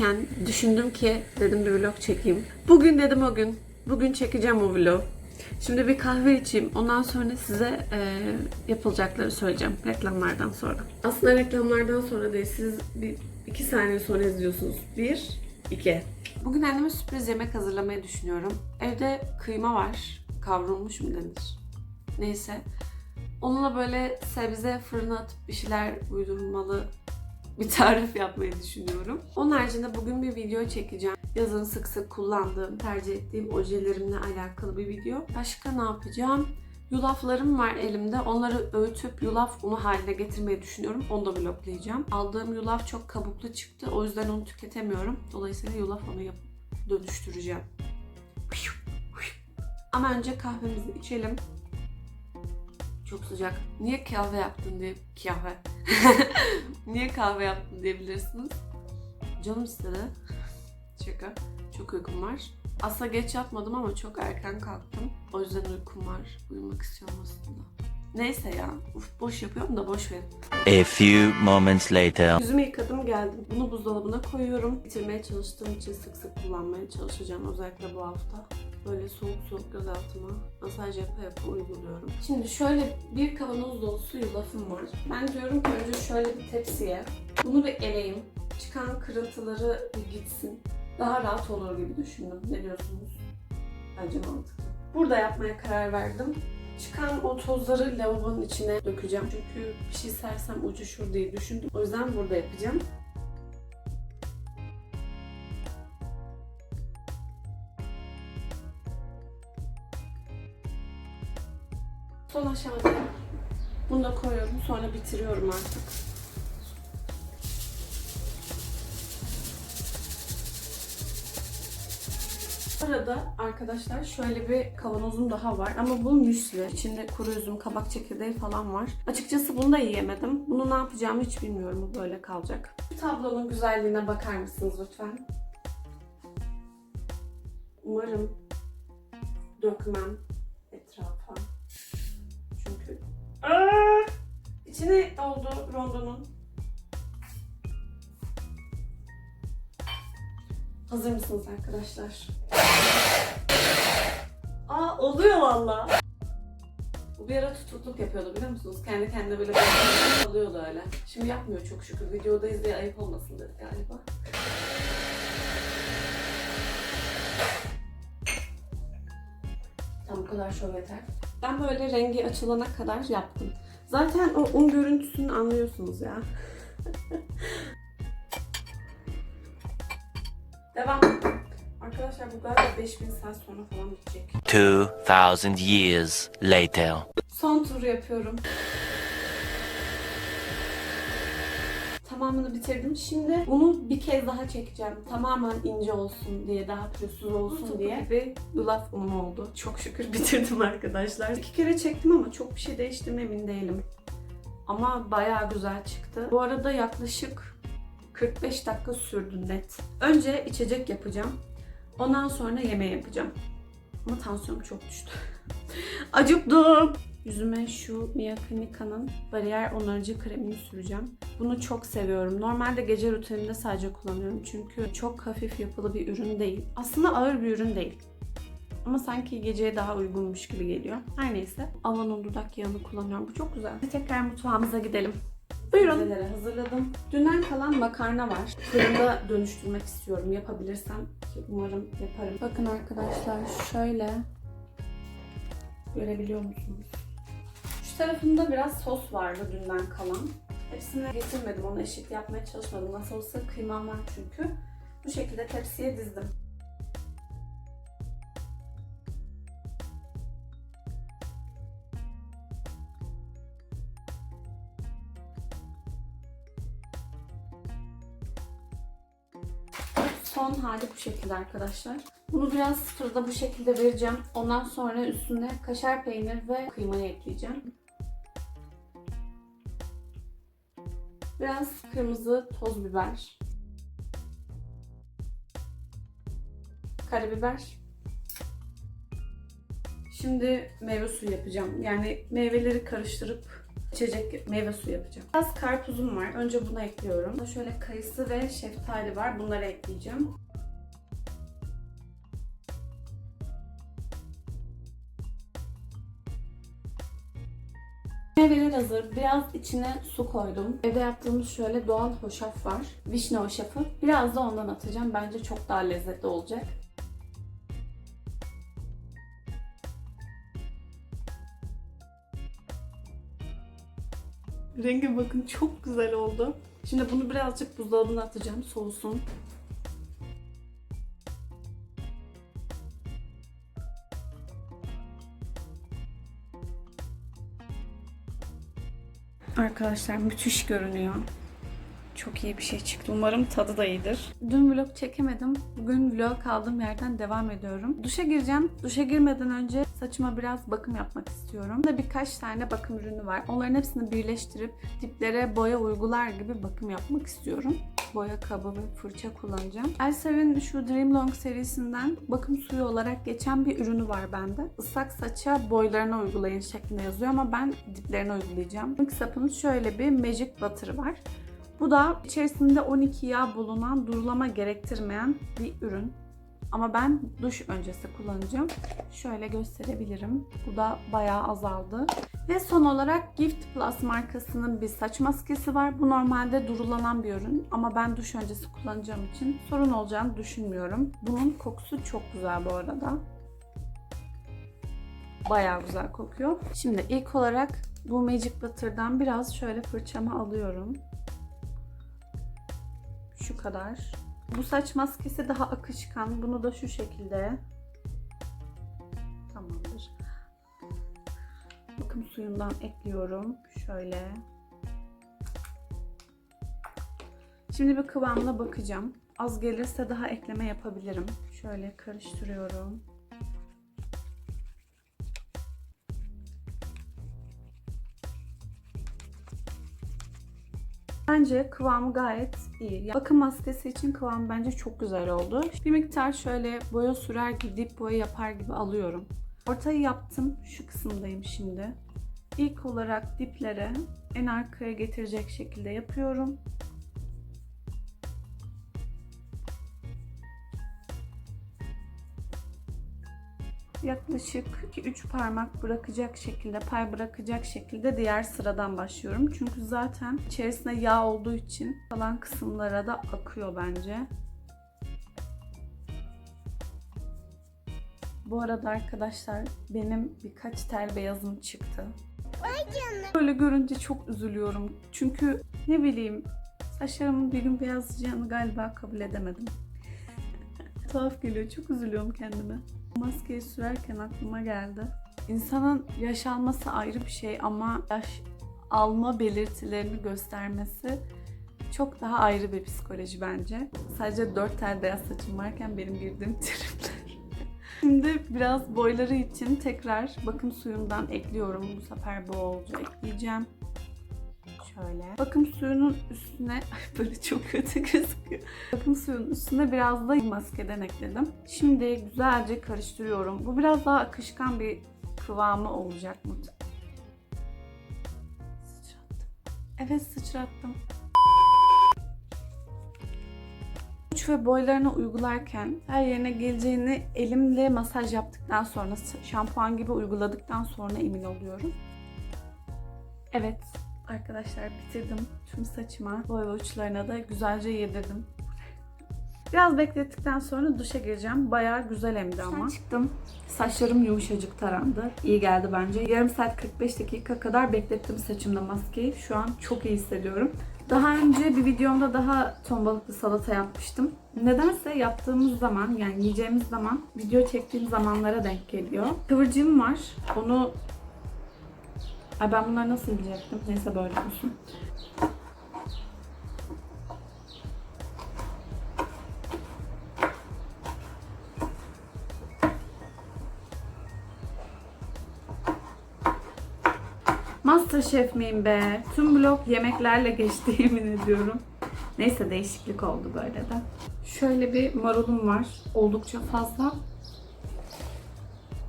evdeyken düşündüm ki dedim bir vlog çekeyim. Bugün dedim o gün. Bugün çekeceğim o vlog. Şimdi bir kahve içeyim. Ondan sonra size e, yapılacakları söyleyeceğim reklamlardan sonra. Aslında reklamlardan sonra değil. Siz bir iki saniye sonra izliyorsunuz. Bir, iki. Bugün anneme sürpriz yemek hazırlamayı düşünüyorum. Evde kıyma var. Kavrulmuş mu denir? Neyse. Onunla böyle sebze fırına atıp bir şeyler uydurmalı bir tarif yapmayı düşünüyorum. Onun haricinde bugün bir video çekeceğim. Yazın sık sık kullandığım, tercih ettiğim ojelerimle alakalı bir video. Başka ne yapacağım? Yulaflarım var elimde. Onları öğütüp yulaf unu haline getirmeyi düşünüyorum. Onu da vloglayacağım. Aldığım yulaf çok kabuklu çıktı. O yüzden onu tüketemiyorum. Dolayısıyla yulaf unu yapıp dönüştüreceğim. Ama önce kahvemizi içelim. Çok sıcak. Niye kahve yaptın diye kahve. Niye kahve yaptın diyebilirsiniz. Canım istedi. Şaka. Çok uykum var. Aslında geç yatmadım ama çok erken kalktım. O yüzden uykum var. Uyumak istiyorum aslında. Neyse ya. Uf boş yapıyorum da boş verin. A few moments later. Yüzümü yıkadım geldim. Bunu buzdolabına koyuyorum. Bitirmeye çalıştığım için sık sık kullanmaya çalışacağım. Özellikle bu hafta. Böyle soğuk soğuk göz altıma masaj yapa yapa uyguluyorum. Şimdi şöyle bir kavanoz dolusu yulafım var. Ben diyorum ki önce şöyle bir tepsiye bunu bir eleyim. Çıkan kırıntıları gitsin. Daha rahat olur gibi düşündüm. Ne diyorsunuz? Bence mantıklı. Burada yapmaya karar verdim. Çıkan o tozları lavabonun içine dökeceğim. Çünkü bir şey sersem uçuşur diye düşündüm. O yüzden burada yapacağım. Son aşamada bunu da koyuyorum. Sonra bitiriyorum artık. Arada arkadaşlar şöyle bir kavanozum daha var ama bu müsli. İçinde kuru üzüm, kabak çekirdeği falan var. Açıkçası bunu da yiyemedim. Bunu ne yapacağımı hiç bilmiyorum. Bu böyle kalacak. Bu tablonun güzelliğine bakar mısınız lütfen? Umarım dökmem Aa! içine oldu rondonun. Hazır mısınız arkadaşlar? Aa oluyor valla. Bu bir ara tutukluk yapıyordu biliyor musunuz? Kendi kendine böyle bir kalıyordu öyle. Şimdi yapmıyor çok şükür. Videodayız diye ayıp olmasın dedi galiba. Tamam bu kadar şov yeter. Ben böyle rengi açılana kadar yaptım. Zaten o un görüntüsünü anlıyorsunuz ya. Devam. Arkadaşlar bu galiba 5000 saat sonra falan bitecek. 2000 years later. Son tur yapıyorum. Tamamını bitirdim. Şimdi bunu bir kez daha çekeceğim. Tamamen ince olsun diye, daha pürüzsüz olsun diye. Ve yulaf unum oldu. Çok şükür bitirdim arkadaşlar. İki kere çektim ama çok bir şey değişti mi emin değilim. Ama bayağı güzel çıktı. Bu arada yaklaşık 45 dakika sürdü net. Önce içecek yapacağım. Ondan sonra yemeği yapacağım. Ama tansiyonum çok düştü. Acıktım. Yüzüme şu Mia Klinika'nın bariyer onarıcı kremini süreceğim. Bunu çok seviyorum. Normalde gece rutinimde sadece kullanıyorum. Çünkü çok hafif yapılı bir ürün değil. Aslında ağır bir ürün değil. Ama sanki geceye daha uygunmuş gibi geliyor. Her neyse. Avon'un dudak yağını kullanıyorum. Bu çok güzel. Tekrar mutfağımıza gidelim. Buyurun. Neleri hazırladım. Dünden kalan makarna var. Fırında dönüştürmek istiyorum. Yapabilirsem ki umarım yaparım. Bakın arkadaşlar şöyle görebiliyor musunuz? Tarafında biraz sos vardı dünden kalan. Hepsini getirmedim. Onu eşit yapmaya çalışmadım. Nasıl olsa kıymam var çünkü. Bu şekilde tepsiye dizdim. Son hali bu şekilde arkadaşlar. Bunu biraz fırında bu şekilde vereceğim. Ondan sonra üstüne kaşar peynir ve kıymayı ekleyeceğim. Biraz kırmızı toz biber. Karabiber. Şimdi meyve suyu yapacağım. Yani meyveleri karıştırıp içecek meyve suyu yapacağım. Biraz karpuzum var. Önce bunu ekliyorum. Şöyle kayısı ve şeftali var. Bunları ekleyeceğim. Meyveler hazır. Biraz içine su koydum. Evde yaptığımız şöyle doğal hoşaf var. Vişne hoşafı. Biraz da ondan atacağım. Bence çok daha lezzetli olacak. Rengi bakın çok güzel oldu. Şimdi bunu birazcık buzdolabına atacağım soğusun. Arkadaşlar müthiş görünüyor. Çok iyi bir şey çıktı. Umarım tadı da iyidir. Dün vlog çekemedim. Bugün vlog kaldığım yerden devam ediyorum. Duşa gireceğim. Duşa girmeden önce saçıma biraz bakım yapmak istiyorum. Burada birkaç tane bakım ürünü var. Onların hepsini birleştirip diplere boya uygular gibi bakım yapmak istiyorum. Boya kabı ve fırça kullanacağım. Elsev'in şu Dream Long serisinden bakım suyu olarak geçen bir ürünü var bende. Islak saça boylarına uygulayın şeklinde yazıyor ama ben diplerine uygulayacağım. İlk şöyle bir Magic Butter var. Bu da içerisinde 12 yağ bulunan durulama gerektirmeyen bir ürün. Ama ben duş öncesi kullanacağım. Şöyle gösterebilirim. Bu da bayağı azaldı. Ve son olarak Gift Plus markasının bir saç maskesi var. Bu normalde durulanan bir ürün ama ben duş öncesi kullanacağım için sorun olacağını düşünmüyorum. Bunun kokusu çok güzel bu arada. Bayağı güzel kokuyor. Şimdi ilk olarak bu Magic Butter'dan biraz şöyle fırçamı alıyorum. Şu kadar. Bu saç maskesi daha akışkan. Bunu da şu şekilde. Tamamdır. Bakım suyundan ekliyorum. Şöyle. Şimdi bir kıvamına bakacağım. Az gelirse daha ekleme yapabilirim. Şöyle karıştırıyorum. Bence kıvamı gayet iyi. Bakım maskesi için kıvam bence çok güzel oldu. Bir miktar şöyle boya sürer gibi dip boya yapar gibi alıyorum. Ortayı yaptım. Şu kısımdayım şimdi. İlk olarak diplere en arkaya getirecek şekilde yapıyorum. Yaklaşık 2-3 parmak bırakacak şekilde, pay bırakacak şekilde diğer sıradan başlıyorum. Çünkü zaten içerisinde yağ olduğu için kalan kısımlara da akıyor bence. Bu arada arkadaşlar benim birkaç tel beyazım çıktı. Böyle görünce çok üzülüyorum. Çünkü ne bileyim saçlarımın bir gün beyazlayacağını galiba kabul edemedim. Tuhaf geliyor. Çok üzülüyorum kendime. Maskeyi sürerken aklıma geldi. İnsanın yaş alması ayrı bir şey ama yaş alma belirtilerini göstermesi çok daha ayrı bir psikoloji bence. Sadece dört tel beyaz saçım varken benim girdiğim tripler. Şimdi biraz boyları için tekrar bakım suyundan ekliyorum. Bu sefer bolca ekleyeceğim. Şöyle. Bakım suyunun üstüne böyle çok kötü gözüküyor. Bakım suyunun üstüne biraz da maskeden ekledim. Şimdi güzelce karıştırıyorum. Bu biraz daha akışkan bir kıvamı olacak? Sıçrattım. Evet sıçrattım. Uç ve boylarına uygularken her yerine geleceğini elimle masaj yaptıktan sonra şampuan gibi uyguladıktan sonra emin oluyorum. Evet arkadaşlar bitirdim. Tüm saçıma boy ve uçlarına da güzelce yedirdim. Biraz beklettikten sonra duşa gireceğim. Bayağı güzel emdi ama. çıktım. Saçlarım yumuşacık tarandı. İyi geldi bence. Yarım saat 45 dakika kadar beklettim saçımda maskeyi. Şu an çok iyi hissediyorum. Daha önce bir videomda daha ton balıklı salata yapmıştım. Nedense yaptığımız zaman yani yiyeceğimiz zaman video çektiğim zamanlara denk geliyor. Kıvırcığım var. Onu Ay ben bunları nasıl bilecektim? Neyse böyle olsun. Masterchef miyim be? Tüm blog yemeklerle geçti yemin ediyorum. Neyse değişiklik oldu böyle de. Şöyle bir marulum var. Oldukça fazla.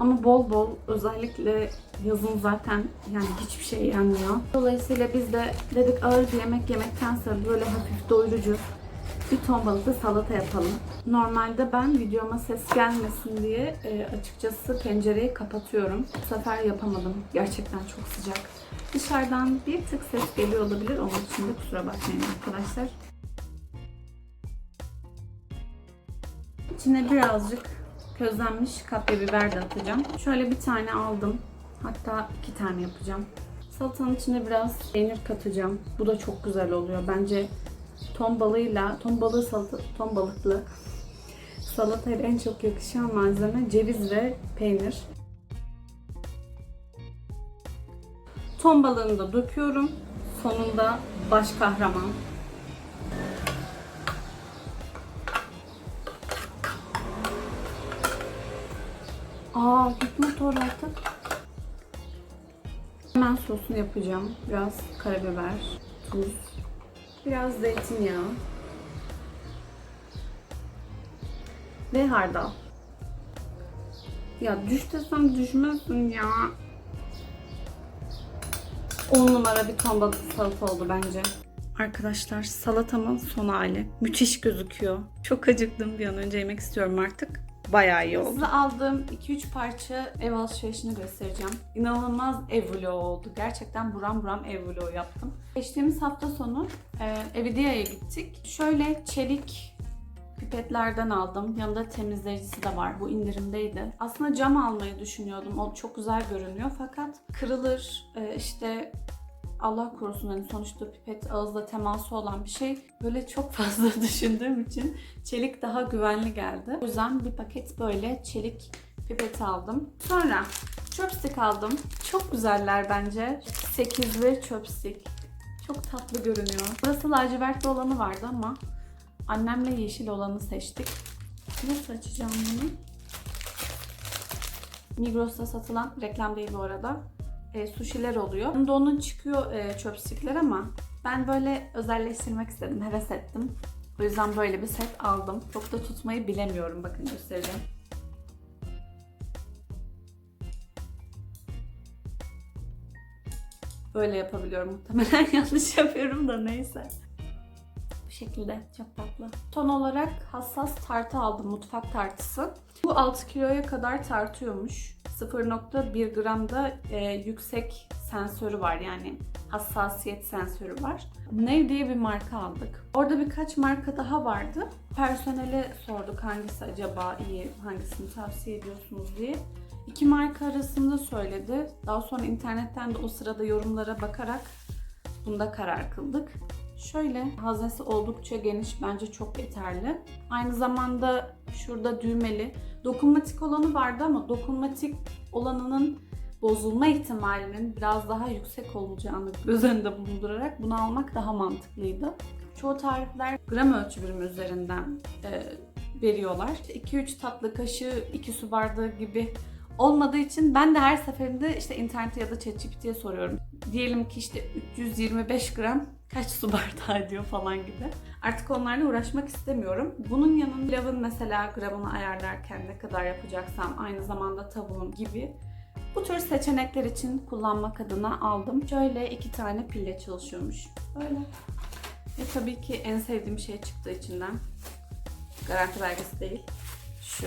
Ama bol bol özellikle yazın zaten yani hiçbir şey yenmiyor. Dolayısıyla biz de dedik ağır bir yemek yemektense böyle hafif doyurucu bir ton balıklı salata yapalım. Normalde ben videoma ses gelmesin diye e, açıkçası pencereyi kapatıyorum. Bu sefer yapamadım. Gerçekten çok sıcak. Dışarıdan bir tık ses geliyor olabilir. Onun için de kusura bakmayın arkadaşlar. İçine birazcık közlenmiş kapya biber de atacağım. Şöyle bir tane aldım. Hatta iki tane yapacağım. Salatanın içine biraz peynir katacağım. Bu da çok güzel oluyor. Bence ton balığıyla, ton balığı salata, ton balıklı salatayla en çok yakışan malzeme ceviz ve peynir. Ton balığını da döküyorum. Sonunda baş kahraman. Aa git motor artık. Hemen sosunu yapacağım. Biraz karabiber, tuz, biraz zeytinyağı ve hardal. Ya düş desem düşmezsin ya. 10 numara bir ton salata oldu bence. Arkadaşlar salatamın son hali. Müthiş gözüküyor. Çok acıktım bir an önce yemek istiyorum artık. Bayağı iyi oldu. Size aldığım 2-3 parça ev alışverişini göstereceğim. İnanılmaz ev vlogu oldu. Gerçekten buram buram ev vlogu yaptım. Geçtiğimiz hafta sonu e, Evidia'ya gittik. Şöyle çelik pipetlerden aldım. Yanında temizleyicisi de var. Bu indirimdeydi. Aslında cam almayı düşünüyordum. O çok güzel görünüyor fakat kırılır. e, işte Allah korusun hani sonuçta pipet ağızla teması olan bir şey. Böyle çok fazla düşündüğüm için çelik daha güvenli geldi. O yüzden bir paket böyle çelik pipet aldım. Sonra chopstick aldım. Çok güzeller bence. 8'li chopstick. Çok tatlı görünüyor. Burası lacivertli olanı vardı ama annemle yeşil olanı seçtik. Nasıl açacağım bunu? Migros'ta satılan, reklam değil bu arada, e, sushi'ler oluyor. Bunda onun çıkıyor e, chopstickler ama ben böyle özelleştirmek istedim, heves ettim. O yüzden böyle bir set aldım. Çok da tutmayı bilemiyorum. Bakın göstereceğim. Böyle yapabiliyorum muhtemelen yanlış yapıyorum da neyse. Bu şekilde çok tatlı. Ton olarak hassas tartı aldım mutfak tartısı. Bu 6 kiloya kadar tartıyormuş. 0.1 gramda e, yüksek sensörü var yani hassasiyet sensörü var. Nev diye bir marka aldık. Orada birkaç marka daha vardı. Personele sorduk hangisi acaba iyi, hangisini tavsiye ediyorsunuz diye. İki marka arasında söyledi. Daha sonra internetten de o sırada yorumlara bakarak bunda karar kıldık. Şöyle haznesi oldukça geniş bence çok yeterli. Aynı zamanda şurada düğmeli. Dokunmatik olanı vardı ama dokunmatik olanının bozulma ihtimalinin biraz daha yüksek olacağını göz önünde bulundurarak bunu almak daha mantıklıydı. Çoğu tarifler gram ölçü birimi üzerinden e, veriyorlar. 2-3 tatlı kaşığı 2 su bardağı gibi olmadığı için ben de her seferinde işte internete ya da ChatGPT'ye soruyorum. Diyelim ki işte 325 gram kaç su bardağı ediyor falan gibi. Artık onlarla uğraşmak istemiyorum. Bunun yanında pilavın mesela gramını ayarlarken ne kadar yapacaksam aynı zamanda tavuğun gibi bu tür seçenekler için kullanmak adına aldım. Şöyle iki tane pille çalışıyormuş. Böyle. Ve tabii ki en sevdiğim şey çıktı içinden. Garanti belgesi değil. Şu.